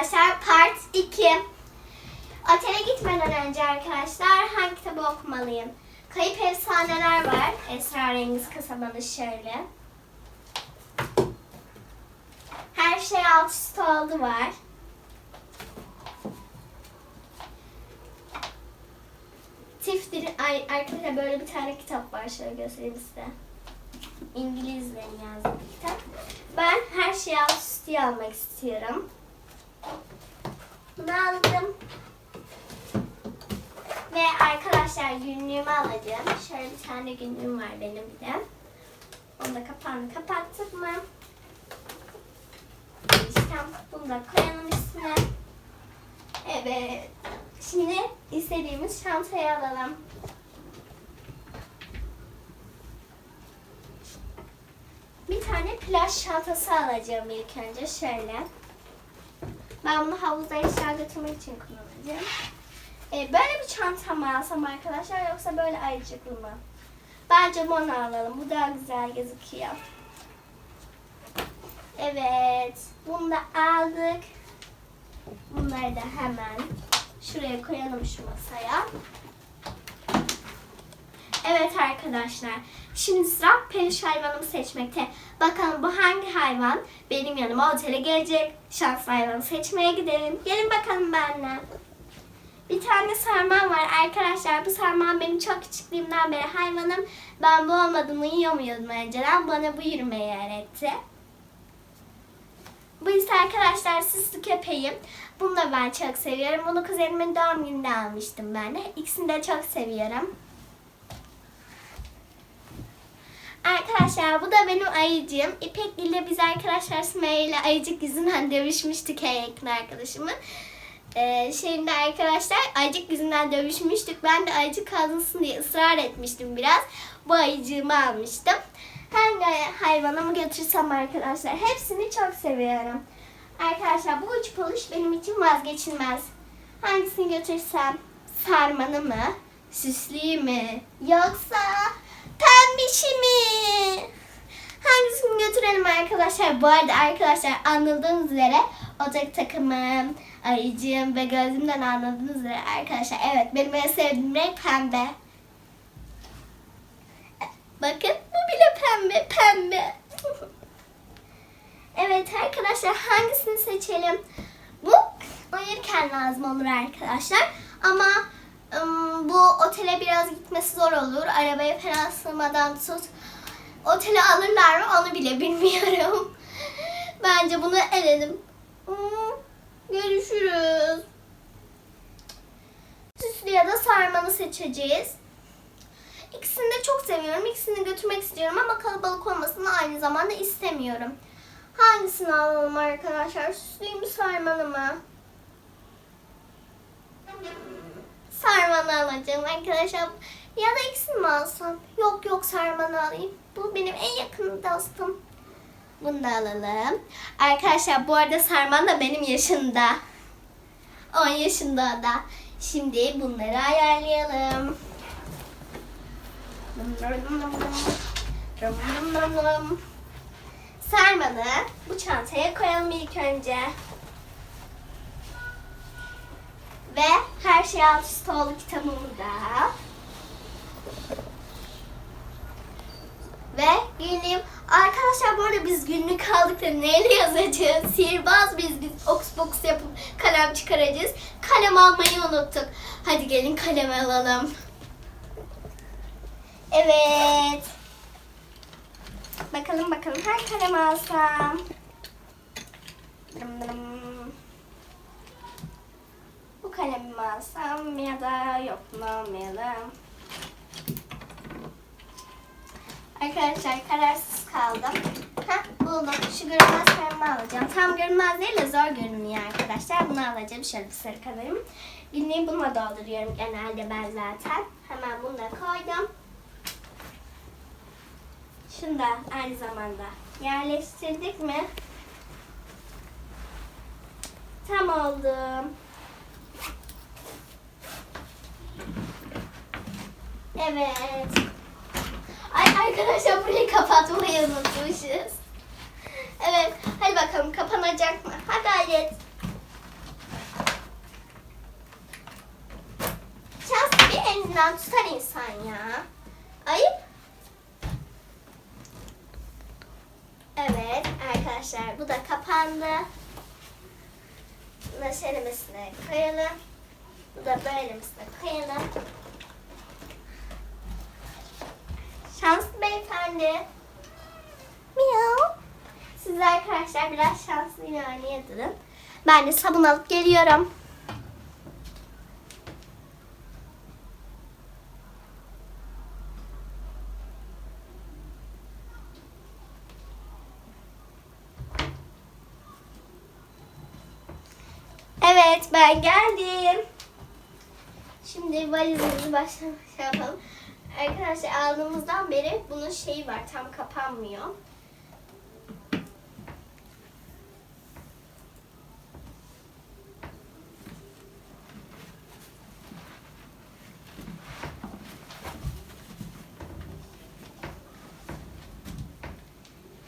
arkadaşlar part 2. Otele gitmeden önce arkadaşlar hangi kitabı okumalıyım? Kayıp Efsaneler var. Esrarengiz kasabalı şöyle. Her şey alt üst oldu var. Tiftir, ay, arkadaşlar böyle bir tane kitap var. Şöyle göstereyim size. İngilizce yazdım kitap. Ben her şeyi alt üstü almak istiyorum. Bunu aldım. Ve arkadaşlar günlüğümü alacağım. Şöyle bir tane günlüğüm var benim de. Onu da kapağını kapattık mı? Bunu da koyalım üstüne. Evet. Şimdi istediğimiz çantayı alalım. Bir tane plaj çantası alacağım ilk önce şöyle. Ben bunu havuza eşya götürmek için kullanacağım. Ee, böyle bir çanta mı alsam arkadaşlar yoksa böyle ayıcıklı mı? Bence bunu alalım. Bu daha güzel gözüküyor. Evet. Bunu da aldık. Bunları da hemen şuraya koyalım şu masaya. Evet arkadaşlar. Şimdi sıra peluş hayvanımı seçmekte. Bakalım bu hangi hayvan benim yanıma otele gelecek. Şanslı hayvanı seçmeye gidelim. Gelin bakalım benimle. Bir tane sarmam var arkadaşlar. Bu sarmam benim çok küçüklüğümden beri hayvanım. Ben bu olmadığını yiyemiyordum önceden. Bana bu yürümeyi öğretti. Bu ise arkadaşlar süslü köpeğim. Bunu da ben çok seviyorum. Bunu kuzenimin doğum gününde almıştım ben de. İkisini de çok seviyorum. Arkadaşlar bu da benim ayıcığım. İpek ile biz arkadaşlar Sümeyye ile ayıcık yüzünden dövüşmüştük en yakın arkadaşımın. Ee, şeyinde arkadaşlar ayıcık yüzünden dövüşmüştük. Ben de ayıcık kazansın diye ısrar etmiştim biraz. Bu ayıcığımı almıştım. Hangi hayvanımı götürsem arkadaşlar hepsini çok seviyorum. Arkadaşlar bu üç poluş benim için vazgeçilmez. Hangisini götürsem? Sarmanı mı? Süslüyü mü? Yoksa pembişi mi? Hangisini götürelim arkadaşlar? Bu arada arkadaşlar anladığınız üzere ocak takımım, ayıcığım ve gözümden anladığınız üzere arkadaşlar. Evet benim en sevdiğim renk pembe. Bakın bu bile pembe pembe. evet arkadaşlar hangisini seçelim? Bu uyurken lazım olur arkadaşlar. Ama bu otele biraz gitmesi zor olur. Arabaya falan sığmadan tut. Otele alırlar mı onu bile bilmiyorum. Bence bunu eledim. Hmm, Görüşürüz. Süslü ya da sarmanı seçeceğiz. İkisini de çok seviyorum. İkisini götürmek istiyorum ama kalabalık olmasını aynı zamanda istemiyorum. Hangisini alalım arkadaşlar? Süslüyü mü sarmanı mı? Sarmanı alacağım arkadaşlar. Ya da ikisini mi alsam? Yok yok sarmanı alayım. Bu benim en yakın dostum. Bunu da alalım. Arkadaşlar bu arada Sarman da benim yaşında. 10 yaşında da. Şimdi bunları ayarlayalım. Sarmanı bu çantaya koyalım ilk önce. Ve her şey alt üst oldu kitabımı da. Ve günlüğüm. Arkadaşlar bu arada biz günlük aldık da neyle yazacağız? Sihirbaz biz biz oks yapıp kalem çıkaracağız. Kalem almayı unuttuk. Hadi gelin kalem alalım. Evet. Bakalım bakalım her kalem alsam. Dım dım. Alsam ya da yok bunu almayalım. Arkadaşlar kararsız kaldım. Heh, buldum. Şu görünmez kalemi alacağım. Tam görünmez değil de zor görünüyor arkadaşlar. Bunu alacağım. Şöyle bir sarı kalem. Günlüğü bununla dolduruyorum genelde ben zaten. Hemen bunu da koydum. Şunu da aynı zamanda yerleştirdik mi? Tam oldu. Evet. Ay arkadaşlar burayı kapatmayı unutmuşuz. Evet. Hadi bakalım kapanacak mı? Hadi Hayret. Şans bir elinden tutar insan ya. Ayıp. Evet arkadaşlar bu da kapandı. Bunu şerimesine koyalım. Bu da böylemesine koyalım. Beyefendi. Miau. Siz arkadaşlar biraz şanslı oynayadırın. Ben de sabun alıp geliyorum. Evet ben geldim. Şimdi valizimizi başlamış yapalım. Arkadaşlar aldığımızdan beri bunun şeyi var tam kapanmıyor.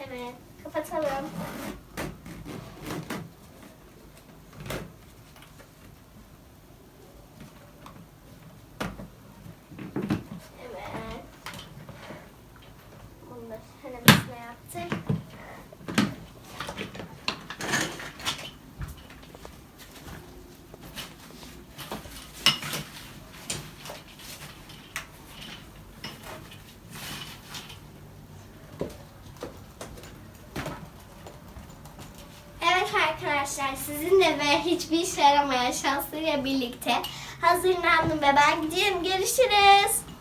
Evet kapatalım. Evet. Bunu da şöyle yaptık. Evet arkadaşlar sizinle ve hiçbir işe yaramayan şanslarıyla birlikte hazırlandım ve ben gidiyorum. Görüşürüz.